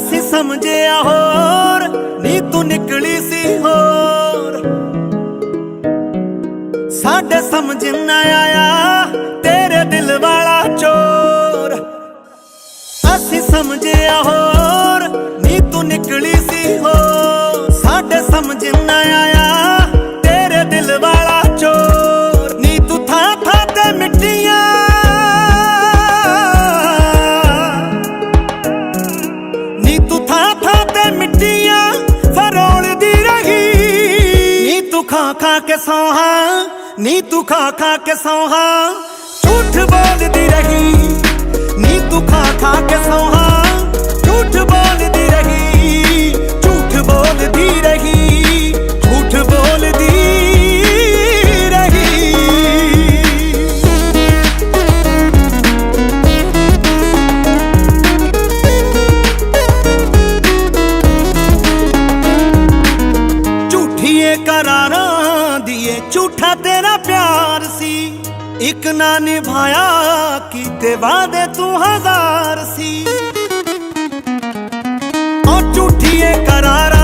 ਅਸੀਂ ਸਮਝਿਆ ਹੋਰ, ਨੀ ਤੂੰ ਨਿਕਲੀ ਸੀ ਹੋਰ। ਸਾਡੇ ਸਮਝ ਨਾ ਆਇਆ, ਤੇਰੇ ਦਿਲ ਵਾਲਾ ਚੋਰ। ਅਸੀਂ ਸਮਝਿਆ ਹੋਰ ਖਾ ਖਾ ਕੇ ਸੌਹਾ, ਨੀ ਤੂੰ ਖਾ ਖਾ ਕੇ ਸੌਹਾ। ਝੂਠ ਬੋਲਦੀ ਰਹੀ, ਨੀ ਤੂੰ ਖਾ ਖਾ ਕੇ ਸੌਹਾ। ਝੂਠ ਬੋਲਦੀ ਰਹੀ, ਝੂਠ ਬੋਲਦੀ ਰਹੀ, ਝੂਠ ਬੋਲਦੀ ਰਹੀ। ਝੂਠੀਏ ਕਰਾਰ ਝੂਠਾ ਤੇਰਾ ਪਿਆਰ ਸੀ। ਇੱਕ ਨਾ ਨਿਭਾਇਆ, ਕੀਤੇ ਵਾਦੇ ਤੂੰ ਹਜ਼ਾਰ ਸੀ। ਉਹ ਝੂਠੀਏ ਕਰਾਰਾਂ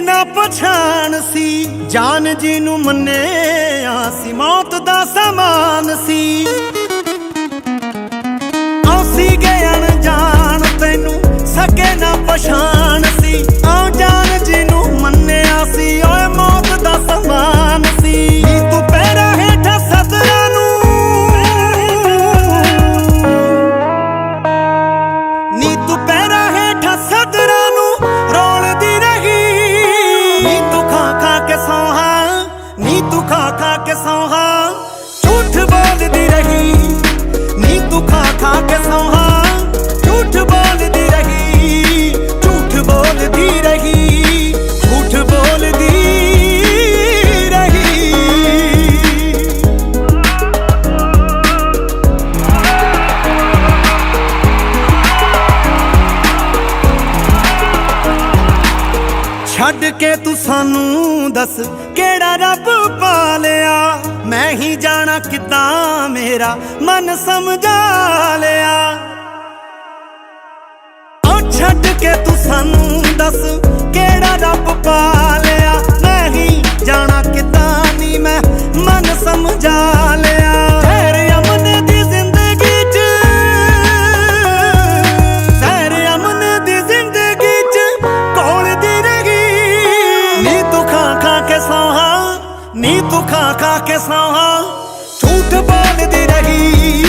ਨਾ ਪਛਾਣ ਸੀ। ਜਾਨ ਜੀ ਨੂੰ ਮੰਨਿਆ ਸੀ ਮੌਤ ਦਾ ਸਮਾਨ ਸੀ। ਛੱਡ ਕੇ ਤੂੰ ਸਾਨੂੰ ਦੱਸ, ਕਿਹੜਾ ਰੱਬ ਪਾਲਿਆ? ਮੈਂ ਹੀ ਜਾਣਾ ਕਿੱਦਾਂ ਮੇਰਾ? ਮਨ ਸਮਝਾ ਲਿਆ। ਉਹ ਛੱਡ ਕੇ ਤੂੰ ਸਾਨੂੰ ਦੱਸ, ਕਿਹੜਾ ਰੱਬ ਖਾ ਖਾ ਕੇ ਸਾਹਾਂ ਝੂਠ ਬੋਲਦੀ ਰਹੀ।